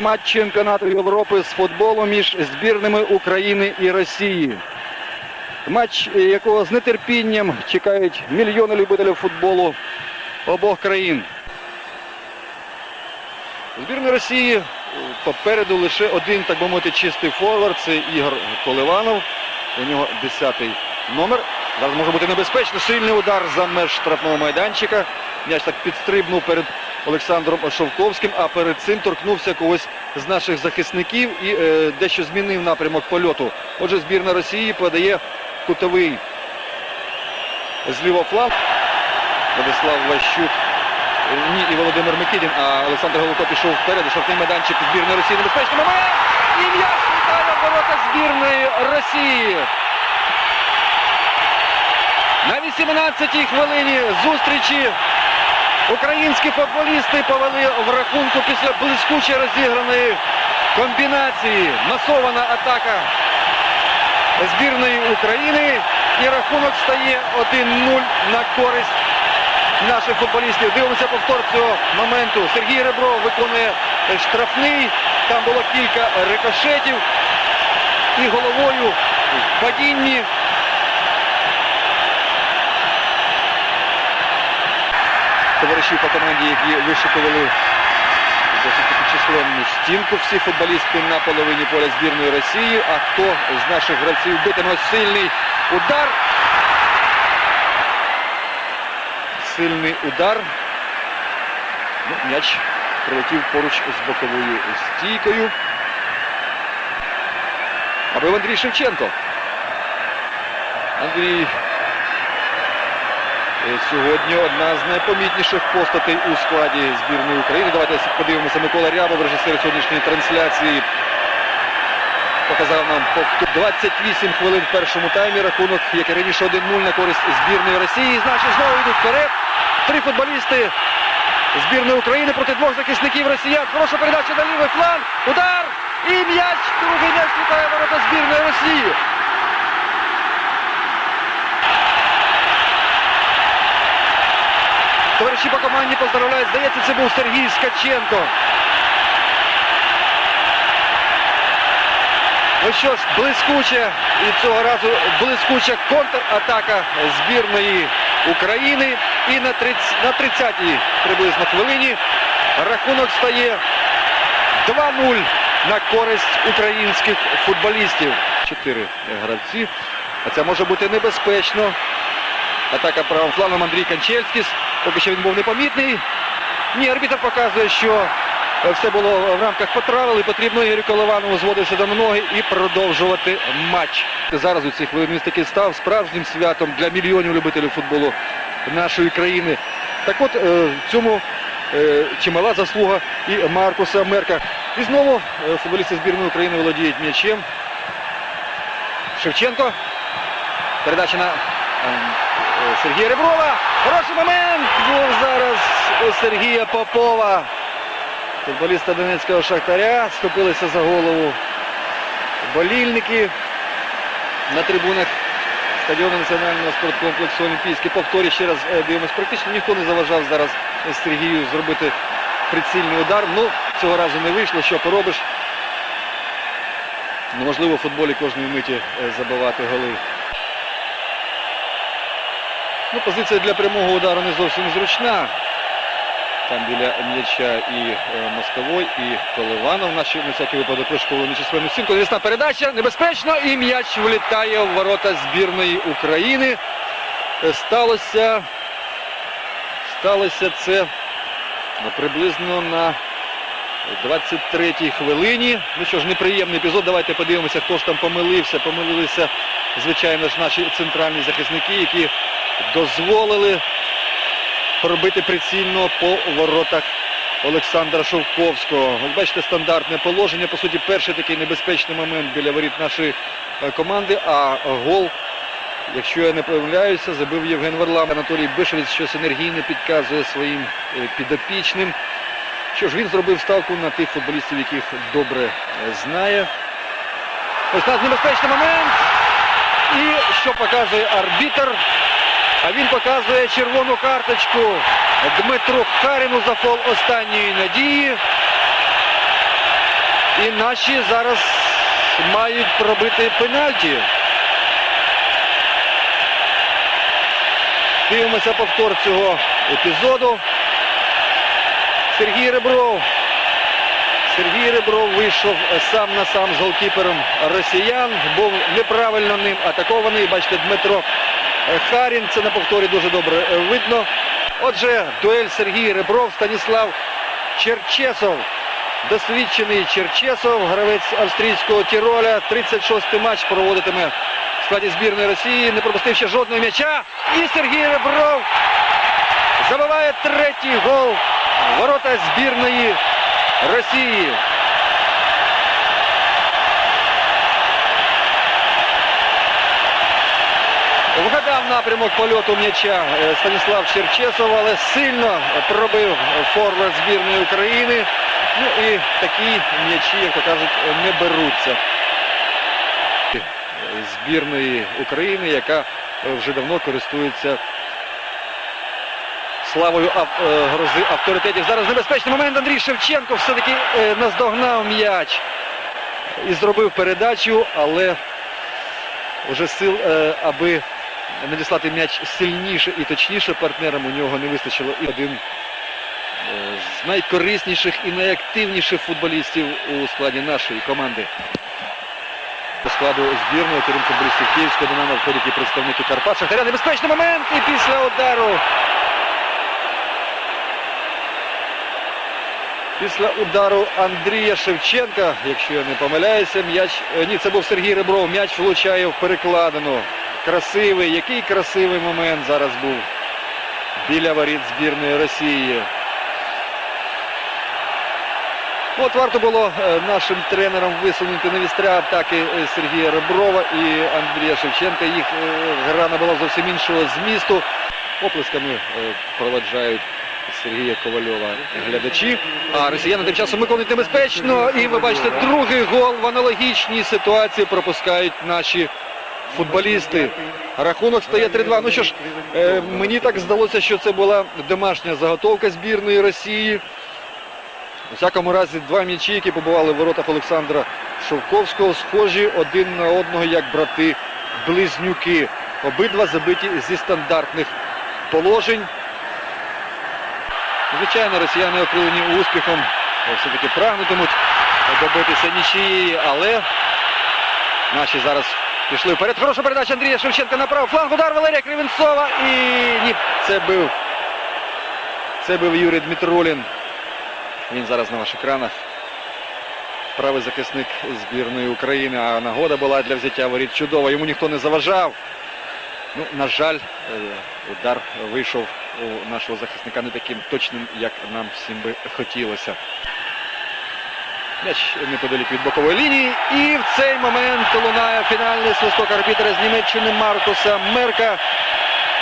Матч чемпіонату Європи з футболу між збірними України і Росії. Матч, е, якого з нетерпінням чекають мільйони любителів футболу обох країн. Збірної Росії е, попереду лише один, так би мовити, чистий форвард. Це Ігор Коливанов. У нього 10-й номер. Зараз може бути небезпечно. Сильний удар за меж штрафного майданчика. М'яч так підстрибнув перед Олександром Шовковським, а перед цим торкнувся когось з наших захисників і е, дещо змінив напрямок польоту. Отже, збірна Росії подає кутовий з лівого. Владислав Ващук. Е, Ні, і Володимир Микитін, а Олександр Голубко пішов вперед. Штрафний майданчик збірної Росії. Небезпечний момент! І м'яч літає в ворота збірної Росії. На 18-й хвилині зустрічі українські футболісти повели в рахунку після блискуче розіграної комбінації. Масована атака збірної України. І рахунок стає 1-0 на користь наших футболістів. Дивимося повтор цього моменту. Сергій Ребров виконує штрафний. Там було кілька рикошетів. І головою в падінні товаришів по команді, які вишикували досить таки численну стінку. Всі футболісти на половині поля збірної Росії. А хто з наших гравців битиме сильний удар? Сильний удар. Ну, м'яч прилетів поруч з боковою стійкою. А був Андрій Шевченко. Андрій Сьогодні одна з найпомітніших постатей у складі збірної України. Давайте подивимося. Микола Рябов, режисер сьогоднішньої трансляції. Показав нам 28 хвилин в першому таймі. Рахунок, як і раніше 1-0 на користь збірної Росії. Значить, знову йдуть вперед. Три футболісти збірної України проти двох захисників росіян. Хороша передача на лівий фланг. Удар! І м'яч. Другий м'яч літає ворота збірної Росії. Товариші по команді поздравляють. Здається, це був Сергій Скаченко. Ну що ж, блискуча і цього разу блискуча контратака збірної України. І на 30 на 30-й приблизно хвилині рахунок стає 2-0 на користь українських футболістів. Чотири гравці. А це може бути небезпечно. Атака правим флангом Андрій Канчельський. Поки що він був непомітний. Ні, арбітр показує, що е, все було в рамках правил і потрібно Ігорю Коливанову зводитися до ноги і продовжувати матч. Зараз у цих хвилин таки став справжнім святом для мільйонів любителів футболу нашої країни. Так от е, цьому е, чимала заслуга і Маркуса Мерка. І знову футболісти збірної України володіють м'ячем. Шевченко. Передача на ем, Сергія Реброва. Хороший момент був зараз у Сергія Попова. Футболіста Донецького Шахтаря схопилися за голову болільники на трибунах стадіону національного спорткомплексу Олімпійський. Повторі ще раз е, дивимось. Практично ніхто не заважав зараз Сергію зробити прицільний удар. Ну, цього разу не вийшло. Що поробиш? Неможливо в футболі кожної миті е, забивати голи. Ну, позиція для прямого удару не зовсім зручна. Там біля м'яча і е, Мостовой, і Коливанов. Наші на всякий випадок вишколи нечисленну стінку. Навісна передача. Небезпечно. І м'яч влітає в ворота збірної України. Е, Сталося. Сталося це ну, приблизно на 23-й хвилині. Ну що ж, неприємний епізод. Давайте подивимося, хто ж там помилився. Помилилися, звичайно ж, наші центральні захисники, які дозволили пробити прицільно по воротах Олександра Шовковського. Ось бачите, стандартне положення. По суті, перший такий небезпечний момент біля воріт нашої е, команди. А гол, якщо я не помиляюся, забив Євген Варлам. Анатолій Бишевець щось енергійно підказує своїм е, підопічним. Що ж, він зробив ставку на тих футболістів, яких добре е, знає. Ось нас небезпечний момент. І що показує арбітр? А він показує червону карточку Дмитру Харіну за фол останньої надії. І наші зараз мають пробити пенальті. Дивимося повтор цього епізоду. Сергій Ребров. Сергій Ребров вийшов сам на сам з голкіпером росіян. Був неправильно ним атакований. Бачите, Дмитро Харін. Це на повторі дуже добре видно. Отже, дуель Сергій Ребров, Станіслав Черчесов. Досвідчений Черчесов, гравець австрійського Тіроля. 36-й матч проводитиме в складі збірної Росії. Не пропустив ще жодного м'яча. І Сергій Ребров забиває третій гол ворота збірної Росії. Вгадав напрямок польоту м'яча е, Станіслав Черчесов, але сильно пробив форвард збірної України. Ну і такі м'ячі, як то кажуть, не беруться. Збірної України, яка вже давно користується славою ав- е, грози авторитетів. Зараз небезпечний момент. Андрій Шевченко все-таки е, наздогнав м'яч і зробив передачу, але вже сил, е, аби надіслати м'яч сильніше і точніше партнерам у нього не вистачило. І один е, з найкорисніших і найактивніших футболістів у складі нашої команди. До складу збірної, крім футболістів Київського Динамо, входять і представники Карпат. Шахтаря небезпечний момент і після удару. Після удару Андрія Шевченка, якщо я не помиляюся, м'яч. е, Ні, це був Сергій Ребров. М'яч влучає в перекладину. Красивий, який красивий момент зараз був біля воріт збірної Росії. От варто було е, нашим тренерам висунути на вістря атаки е, Сергія Реброва і Андрія Шевченка. Їх е, гра набула зовсім іншого змісту. Оплесками проведжають Сергія Ковальова глядачі. А росіяни тим часом виконують небезпечно. І ви бачите, другий гол в аналогічній ситуації пропускають наші футболісти. Рахунок стає 3-2. Ну що ж, е, мені так здалося, що це була домашня заготовка збірної Росії. У всякому разі, два м'ячі, які побували в воротах Олександра Шовковського, схожі один на одного як брати-близнюки. Обидва забиті зі стандартних положень. Звичайно, росіяни окрилені успіхом все-таки прагнутимуть добитися нічиєї, але наші зараз пішли вперед. Хороша передача Андрія Шевченка на правий фланг. Удар Валерія Кривенцова. І ні, це бив. Це бив Юрій Дмитрулін. Він зараз на ваших екранах. Правий захисник збірної України. А нагода була для взяття воріт чудова. Йому ніхто не заважав. Ну, на жаль, е, удар вийшов у нашого захисника не таким точним, як нам всім би хотілося. М'яч неподалік від бокової лінії. І в цей момент лунає фінальний свисток арбітра з Німеччини Маркуса Мерка,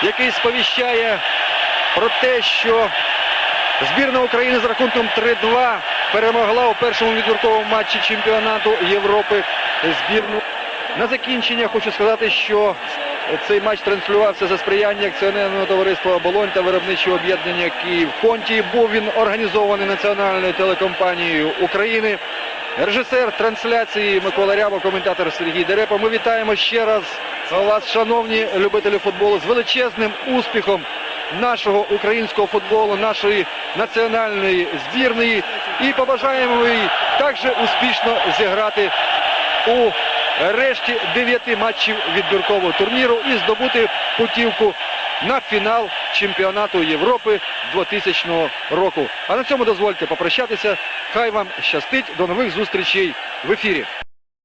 який сповіщає про те, що збірна України з рахунком 3-2 перемогла у першому відбірковому матчі чемпіонату Європи збірну. На закінчення хочу сказати, що цей матч транслювався за сприяння акціонерного товариства Оболонь та виробничого об'єднання Київ Конті. Був він організований національною телекомпанією України. Режисер трансляції Микола Рябо, коментатор Сергій Дерепа. Ми вітаємо ще раз вас, шановні любителі футболу, з величезним успіхом нашого українського футболу, нашої національної збірної. І побажаємо їй також успішно зіграти у решті дев'яти матчів відбіркового турніру і здобути путівку на фінал чемпіонату Європи 2000 року. А на цьому дозвольте попрощатися. Хай вам щастить. До нових зустрічей в ефірі.